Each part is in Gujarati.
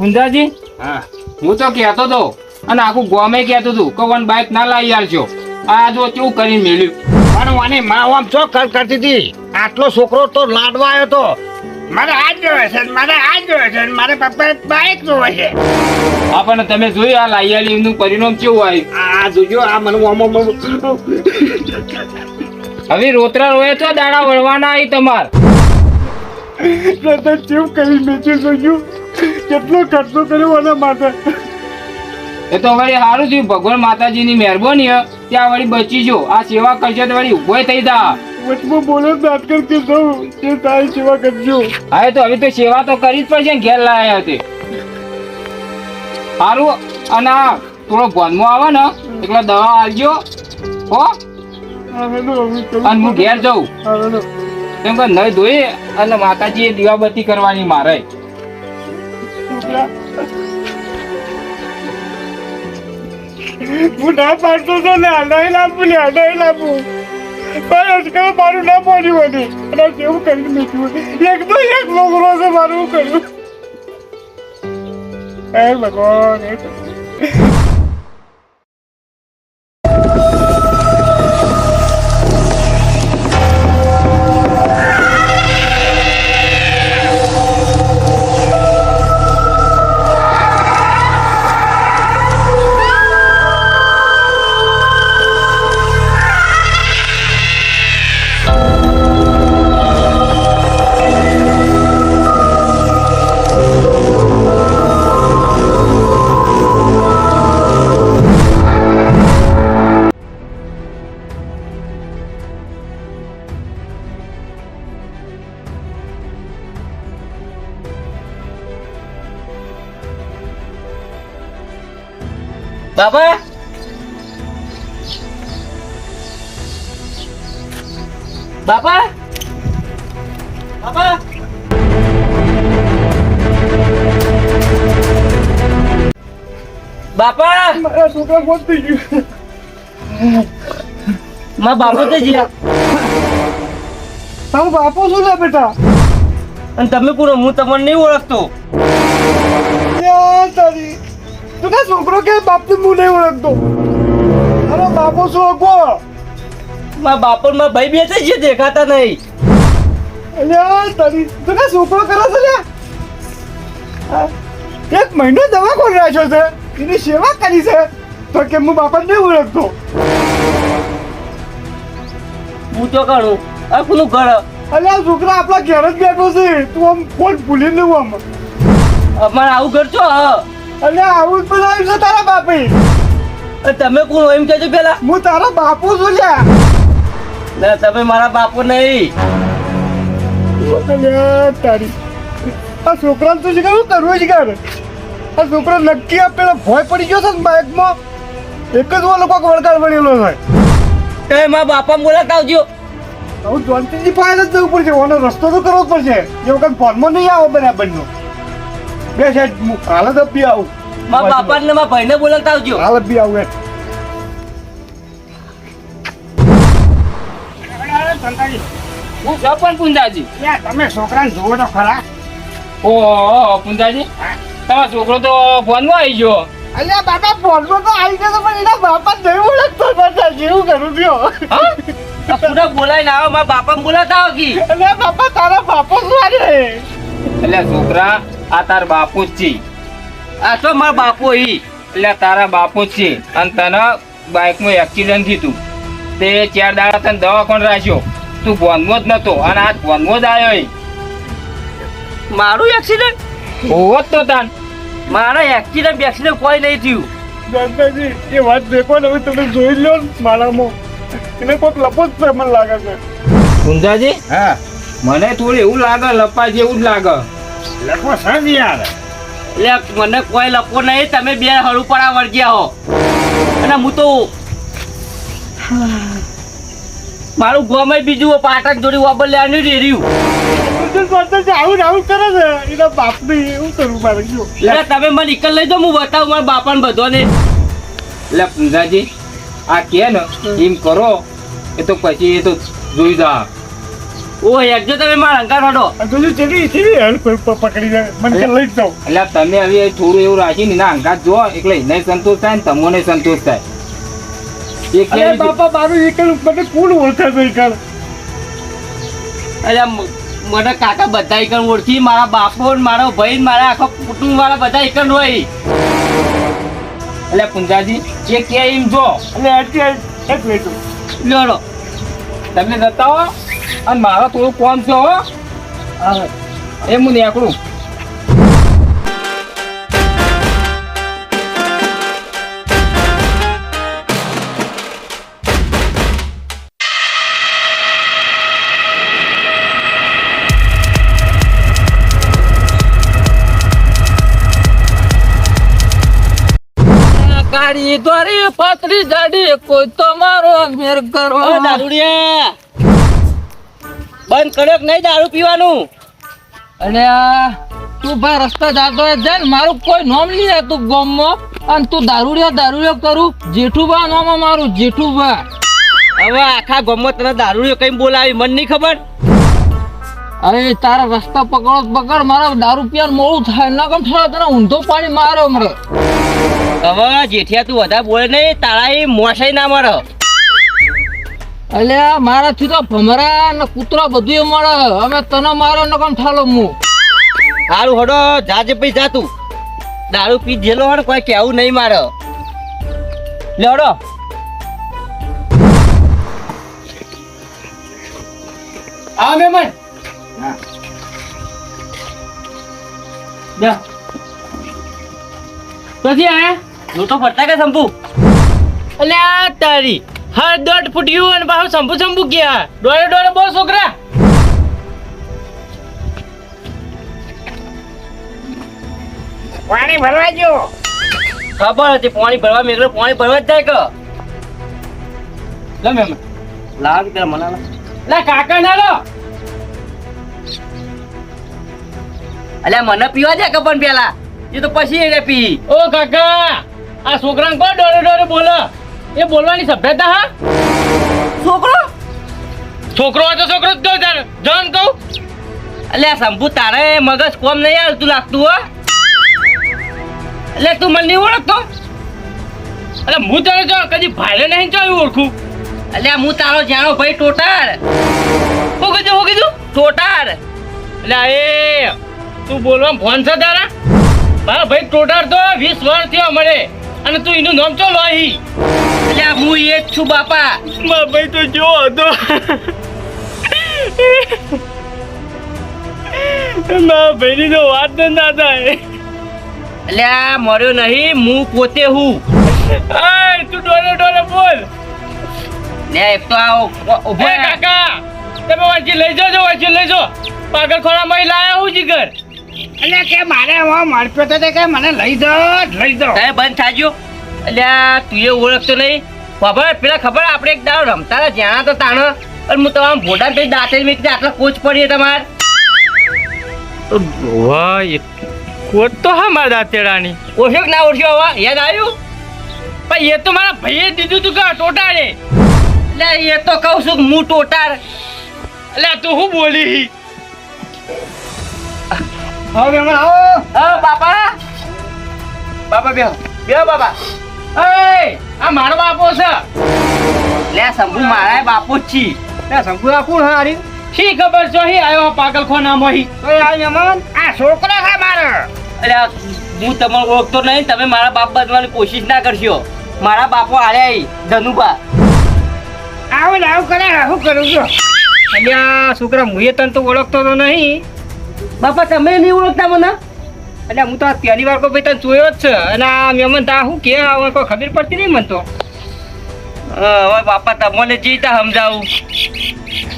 પુંજાજી હા. હું તો કહેતો તો અને આખું ગોમે કહેતું તું કે વન બાઇક ના લાવી આલશો આ જો કેવું કરીને મેળ્યું પણ મને માં આમ ચો કર કરતી હતી? આટલો છોકરો તો લાડવા આવ્યો તો. મારે આ જ જોવે છે ને મારે આ જ જોવે છે મારે પપ્પા બાઈક જોવે છે. હા પણ તમે જોયું આ લાવી નું પરિણામ કેવું આવ્યું? આ જોજો આ મને આમ. હવે રોતરા રોય તો દાડા વળવાના આવી તમાર. દાદા કેવું કરી મેચ્યું જોયું? કેટલો ખર્ચો કર્યો એના માટે? એ તો વળી સારું થયું. ભગવાન માતાજીની મહેરબાની ત્યાં વળી બચી જો. આ સેવા કરજો તો વળી ઊભો થઈ જા. વચમાં બોલો દાંત કરકે જાઉં તે તારી સેવા કરજો. હા તો હવે તો સેવા તો કરી જ પડશે ને ઘેર લાયા તે. સારું અને આ થોડો ભોનમાં આવે ને. એટલે દવા આવજો હો? અને હું ઘેર જઉં. કેમ કે નહીં ધોઈ અને માતાજીએ દીવાબત્તી કરવાની મારે. છોકરા. હું ના પાડતો તો ને નહીં લાપુ ને નહીં આજકાલ મારું ના પડ્યું અને કેવું કરીને મેચ્યું એક તો એક મારું કર્યું. હે ભગવાન. બાબા? બાબા? બાબા? બાપા મારા છોકરા મોત થઈ ગયું. મા બાપો તો તારો બાપો શું લે બેટા? અને તમે પૂરો હું તમને નહીં ઓળખતો. તારી તું કા છોકરો કે બાપને હું નહીં ઓળખતો? અરે બાપો શું હકો? મા બાપો ને ભાઈ બે છે જે દેખાતા નહીં. અલ્યા તારી તું કા છોકરો કરે છે લે? એક મહિનો દવા કોણ રાખ્યો છે એની સેવા કરી છે તો કે હું બાપા નહીં ઓળખતો? હું તો કરું આખું ઘર. અલ્યા છોકરા આપણા ઘેર જ બેઠો છે તું આમ કોણ ભૂલી નહીં આમ. અમારે આવું કરજો છો હા? અલ્યા આવું જ બનાવ્યું છે તારા બાપે. તમે કોણ એમ કહેજો પેલા. હું તારા બાપુ છું લ્યા. ના તમે મારા બાપુ નહીં. તારી. આ છોકરા તો શું કરવું શીખર આ છોકરો નક્કી પેલા ભોય પડી ગયો છે ને બાઇકમાં. એક જ લોકો વળગાર ભણેલો પડેલો છે. તમે મારા બાપા બોલાતા આવજો. હવે જોનતીજી પાસે જ જવું પડશે. ઓનો રસ્તો તો કરવો જ પડશે. એ વખત ફોનમાં નહીં આવો બરાબરનો. બે સાહેબ હું હાલત જ બી આવું. મારા બાપા ને મારા ભાઈને બોલાવતા આવજો. હાલત બી આવું એક. હું છે પણ પુંજાજી. તમે છોકરાને જુઓ તો ખરા. ઓહો પુંજાજી. તમારો છોકરો તો ફોનમાં આવી ગયો. અલ્યા બાપા ફોનમાં તો આવી ગયો પણ એના બાપા નહીં ઓળખતો બધા જેવું કરું થયો પૂરા બોલાઈને આવો મારા બાપાને બોલાતા આવો કી. અલ્યા બાપા તારા બાપો શું એટલે છોકરા આ તાર બાપુ જ છે. આ તો મારા બાપો ઈ. એટલે તારા બાપુ જ છે. અને તને બાઇકમાં એક્સિડન્ટ થયું તે. ચાર દાડા તને દવાખાને રાખ્યો. તું ભોનમાં જ નતો. અને આ ભોનમાં જ આવ્યો મારું એક્સિડન્ટ હોવો જ તો તાન. મારા એક્સિડન્ટ એક્સિડન્ટ કોઈ નહીં થયું. દાદાજી એ વાત દેખો ને હવે તમે જોઈ લો ને મારામાં એને કોઈક લપો જ છે મને લાગે છે. કુંજાજી હા. મને થોડું એવું લાગે લપા જેવું જ લાગે. લપો છે યાર. એટલે મને કોઈ લપો નહીં તમે બે હળું પડા વળગ્યા હો. અને હું તો મારું ગમે બીજું પાટક જોડી વાબર લેવાનું ને એટલે તમે મને એકલ લઈ દો હું બતાવું મારા બધો બધાને. એટલે પુંજાજી આ કે ને એમ કરો એ તો પછી એ તો જોઈ જા. ઓ હેડજો તમે મારા અંગાર હડો આ ચેવી ચેવી હેલ્પ પકડી જાય. મને લઈ જ એટલે તમે હવે થોડું એવું રાખીને ના અંગાત જો એટલે એને સંતોષ થાય ને તમને સંતોષ થાય. એક બાપા મારું એક મને કોણ ઓળખે છે એક અરે મને કાકા બધા એકલ ઓળખી મારા બાપો મારો ભાઈ મારા આખા કુટુંબ વાળા બધા એકલ હોય. એટલે પુંજાજી જે કે એમ જો. એટલે એટલે એક મિનિટ લ્યો તમે જતા હો અને મારો થોડું કોમ છે હો. એ હું નીકળું. ગાડી દોરી પાતળી જાડી કોઈ તમારો મેર કરો દારૂડિયા. બંધ કર્યો કે નહીં દારૂ પીવાનું? અને તું ભાઈ રસ્તા જાતો હોય જાય મારું કોઈ નોમ નહીં તું ગોમમાં. અને તું દારૂડિયા દારૂડિયો કરું? જેઠુભા નામ મારું જેઠુભા. હવે આખા ગોમમાં તને દારૂડિયો કઈ બોલાવી મને નહીં ખબર? અરે તારા રસ્તા પકડો પકડ મારા દારૂ પીવાનું મોડું થાય. ના કેમ થાય તને ઊંધો પાણી મારો મરે. હવે જેઠિયા તું વધારે બોલે નહીં તારા એ મોસાઈ ના મળે એટલે મારાથી તો ભમરા ને કૂતરો બધું મળે. અમે તને મારો ન કેમ ઠાલો હું હારું હડો જાજે પૈ જા તું. દારૂ પી જેલો હડ કોઈ કેવું નહીં મારે. લે હડો. આ મહેમાન જા. પછી આયા? લોટો ફરતા કે સંપુ? અલ્યા આ તારી. હા દોઢ ફૂટ્યું અને પાછું સંભુ સંભુ ગયા. ડોળે ડોળે બહુ છોકરા. પાણી ભરવા જો ખબર હતી પાણી ભરવા મેં પાણી ભરવા જ જાય કે. લે મેમ. લાવ કે મને લે કાકા ના લો અલ્યા મને પીવા દે કે પણ પેલા. એ તો પછી એને પી. ઓ કાકા આ છોકરાને કોણ ડોળે ડોળે બોલો. એ બોલવાની સભ્યતા હા? છોકરો? છોકરો હોય તો છોકરો જ કહું તારે. જન કહું. આ શંભુ તારે મગજ કોમ નહીં આવતું લાગતું હો. એટલે તું મને નહીં ઓળખતો? એટલે હું તને જો કદી ભાઈ નહીં જોયું ઓળખું. એટલે હું તારો જાણો ભાઈ ટોટાર. હું કીધું હું કીધું? ટોટાર. એટલે એ તું બોલવા ફોન છે તારા? મારા ભાઈ ટોટાર તો વીસ વર્ષ થયો મળે. અને તું એનું નામ ચો લોહી? અલ્યા હું એ જ છું બાપા. ભાઈ તો જો હતો. ના ભાઈની તો વાત જ ના થાય. એટલે આ મર્યો નહીં હું પોતે હું. તું ડોલે ડોલે બોલ. લે એક તો આ ઉભો- કાકા તમે વાંચી લઈ જજો વાંચી લઈ જો પાગલ ખોરામાં લાયા હું જીગર. એટલે કે મારે હું મળપ્યો તો કે મને લઈ દો જ લઈ દો બંધ થાજો. અલ્યા તું એ ઓળખતો નહીં? ખબર પેલા ખબર આપણે એક દાવ રમતા હતા જ્યાં તો તાણો. અને હું તમારા ભોડા થઈ દાંતે મેં આટલા કોચ પડીએ તમારે. વાહ કોચ તો હા મારા દાંતેડાની. ઓળખ્યો કે ના ઓળખ્યો હવા યાદ આવ્યું? પણ એ તો મારા ભાઈએ દીધું તું કે ટોટાડે. એટલે એ તો કહું છું હું ટોટાર એટલે તું શું બોલી? હવે આવો. હા બાપા. બાપા બે બે બાપા. આ મારો બાપો છે. લે શંભુ મારા બાપો જ છી. લે શંકુરા કોણ હારી? શી ખબર છો? હી આયો પાગલ ખોના હી તો આ મહેમાન? આ છોકરો છે મારો. એટલે હું તમને ઓળખતો નહીં તમે મારા બાપ બનવાની કોશિશ ના કરશો. મારા બાપો આર્યા ધનુબા આવું આવું કરે શું કરું છું? અલ્યા આ છોકરા મુએ તને તો ઓળખતો તો નહીં. બાપા તમે નહીં ઓળખતા મને? એટલે હું તો પહેલી વાર કોઈ તને જોયો જ છે. અને આ મેમન તા શું કે? હવે કોઈ ખબર પડતી નહીં મને તો. હવે બાપા તમને જીતા સમજાવું.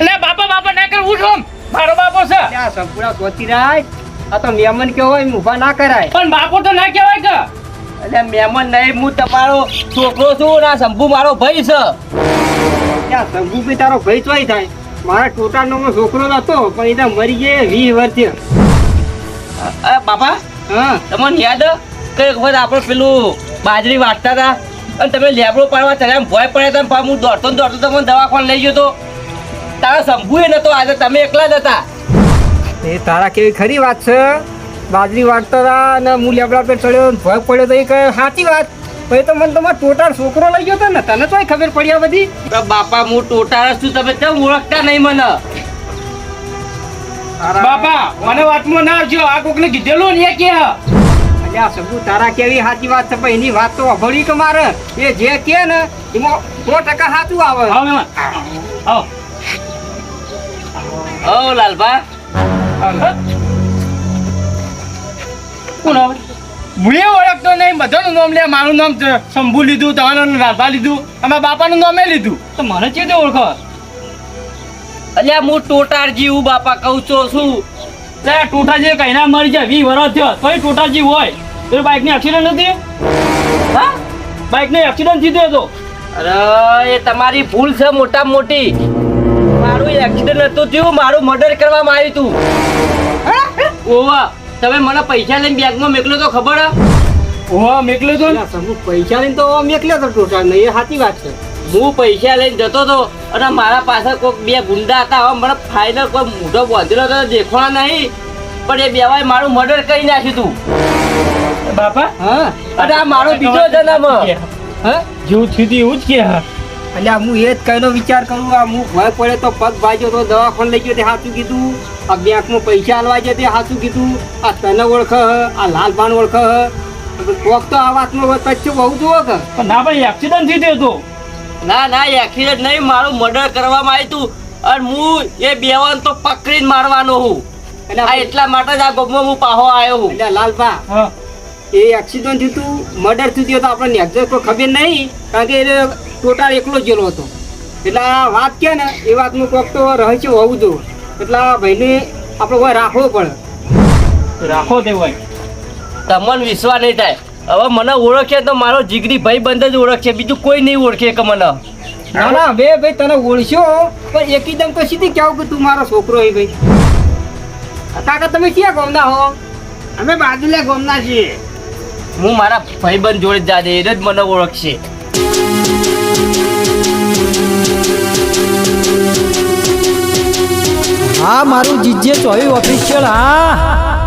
એટલે બાપા બાપા ના કર ઉઠો મારો બાપો છે. આ સંપૂર્ણ ગોતી રાય. આ તો મેમન કેવો હોય ઊભા ના કરાય. પણ બાપો તો ના કહેવાય કે. એટલે મહેમાન નહીં હું તમારો છોકરો છું ના શંભુ મારો ભાઈ છે. ત્યાં શંભુ બી તારો ભાઈ ચોઈ થાય. મારા ટોટાનો છોકરો નતો પણ એ મરી ગયે વીસ વર્ષ બાપા? હા. તમને યાદ કે એક વખત આપણે પેલું બાજરી વાટતા હતા? અને તમે લેબડો પાડવા ચડ્યા ભય પડ્યા હતા હું દોડતો દોડતો તમને દવાખાને લઈ ગયો તો? તારા શંભુ નતો આજે તમે એકલા જ હતા. એ તારા કેવી ખરી વાત છે? બાજરી વાટતા હતા અને હું લેબડા પર ચડ્યો ને ભોગ પડ્યો તો એ કહે સાચી વાત. પછી તો મને તમારો ટોટાર છોકરો લઈ ગયો હતો ને તને તો ખબર પડી આ બધી? બાપા હું ટોટારસ છું તમે કેમ ઓળખતા નહીં મને? બાપા મને વાતમાં ના આવજો. આ કોકને કીધેલું ને એ કે. અલ્યા સગુ તારા કેવી સાચી વાત છે? પણ એની વાત તો અભળી કે મારે. એ જે કે ને એમાં સો ટકા સાચું આવે. આવો. ઓ લાલભા. કોણ આવે? હું એ ઓળખતો નહીં. બધાનું નામ લે મારું નામ શંભુ લીધું તમારું લાલભા લીધું અમારા બાપાનું નામે લીધું. તો મને છે ઓળખો? અલ્યા હું ટોટારજી હું બાપા કહું છું શું? તે ટોટાજી કઈ ના મરી જાય વી વરસ થયો. તોય ટોટારજી હોય. તો બાઇકની એક્સિડન્ટ નથી હા? બાઇક ને એક્સિડન્ટ થયો હતો. અરે એ તમારી ભૂલ છે મોટા મોટી મારું એક્સિડન્ટ હતું થયું મારું મર્ડર કરવામાં આવ્યું હતું. ઓવા તમે મને પૈસા લઈને બેગમાં મેકલો તો ખબર ઓવા મેકલો મેકલ્યો તો પૈસા લઈને તો મેકલ્યો તો ટોટાર નહીં એ સાચી વાત છે. હું પૈસા લઈને જતો હતો અને મારા પાસે કોઈક બે ગુંડા હતા હવે મને ફાઇનલ કોઈ મોઢો બાંધેલો તો દેખવા નહીં. પણ એ બેવાય મારું મર્ડર કરી નાખ્યું તું. બાપા? હા અને આ મારો બીજો જન્મ હા? જેવું થયું એવું જ કે. હા એટલે હું એ જ કઈનો વિચાર કરું આ હું ભય પડે તો પગ ભાજ્યો તો દવાખાને લઈ ગયો તે સાચું કીધું. આ બેંકમાં પૈસા આલવા છે તે સાચું કીધું. આ તને ઓળખ આ લાલભાન ઓળખ કોક તો આ વાતમાં પછી બહુ જુઓ કે? પણ ના ભાઈ એક્સિડન્ટ થયો હતો ના ના એક્સિડન્ટ નહીં મારું મર્ડર કરવામાં આવ્યું તું. અને હું એ બેવાન તો પકડીને મારવાનો હું. એટલે આ એટલા માટે જ આ ગોમમાં હું પાહો આવ્યો હું. એટલે લાલભા હા. એ એક્સિડન્ટ થયું તું મર્ડર થયું હતું તો આપણને એક્ઝેક્ટ કોઈ ખબર નહીં કારણ કે એ ટોટલ એકલો જ ગયેલો હતો. એટલે આ વાત કે ને એ વાતનું કોક તો રહસ્ય હોવું જોઈએ. એટલે આ ભાઈને આપણે કોઈ રાખવો પડે. રાખો તે હોય. તમને વિશ્વાસ નહીં થાય. હવે મને ઓળખે તો મારો જીગરી ભાઈ બંધ જ ઓળખશે બીજું કોઈ નહીં ઓળખે કે મને. ના ના બે ભાઈ તને ઓળખ્યો પણ એકદમ તો સીધી કહેવું કે તું મારો છોકરો હે ભાઈ? કાકા તમે ક્યાં ગોમના હો? અમે બાજુલે ગોમના છીએ. હું મારા ભાઈબંધ જોડે જ જાજે એને જ મને ઓળખશે. હા મારું જીજે ચોવી ઓફિશિયલ હા.